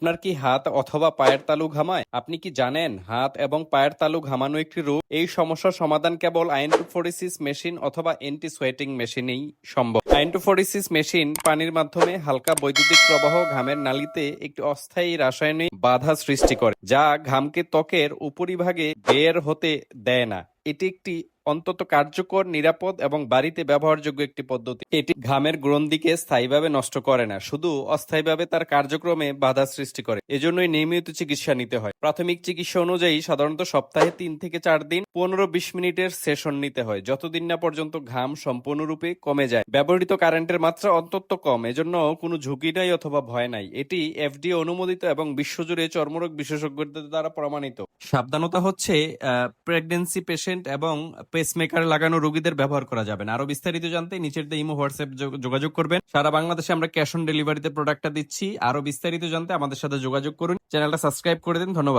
আপনার কি হাত অথবা পায়ের তালু ঘামায়? আপনি কি জানেন হাত এবং পায়ের তালু ঘামানো একটি রোগ? এই সমস্যার সমাধান কেবল আইনটোফোরিসিস মেশিন অথবা অ্যান্টি সোয়েটিং মেশিনেই সম্ভব। আইনটোফোরিসিস মেশিন পানির মাধ্যমে হালকা বৈদ্যুতিক প্রবাহ ঘামের নালিতে একটি অস্থায়ী রাসায়নিক বাধা সৃষ্টি করে, যা ঘামকে ত্বকের উপরিভাগে বের হতে দেয় না। এটি একটি অন্তত কার্যকর, নিরাপদ এবং বাড়িতে ব্যবহারযোগ্য একটি পদ্ধতি। এটি ঘামের গ্রন্থিকে স্থায়ীভাবে নষ্ট করে না, শুধু অস্থায়ীভাবে তার কার্যক্রমে বাধা সৃষ্টি করে। এজন্যই নিয়মিত চিকিৎসা নিতে হয়। প্রাথমিক চিকিৎসা অনুযায়ী সাধারণত সপ্তাহে তিন থেকে চার দিন, পনেরো বিশ মিনিটের সেশন নিতে হয়, যতদিন না পর্যন্ত ঘাম সম্পূর্ণরূপে কমে যায়। ব্যবহৃত কারেন্টের মাত্রা অন্তত কম, এজন্য কোনো ঝুঁকি নাই অথবা ভয় নাই। এটি এফডি অনুমোদিত এবং বিশ্বজুড়ে চর্মরোগ বিশেষজ্ঞদের দ্বারা প্রমাণিত। সাবধানতা হচ্ছে প্রেগনেন্সি পেশেন্ট এবং পেসমেকার লাগানো রোগীদের ব্যবহার করা যাবে না। আরও বিস্তারিত জানতে নিচের দিয়ে ইমো, হোয়াটসঅ্যাপ যোগাযোগ করবেন। সারা বাংলাদেশে আমরা ক্যাশ অন ডেলিভারিতে প্রোডাক্টটা দিচ্ছি। আরও বিস্তারিত জানতে আমাদের সাথে যোগাযোগ করুন। চ্যানেলটা সাবস্ক্রাইব করে দিন। ধন্যবাদ।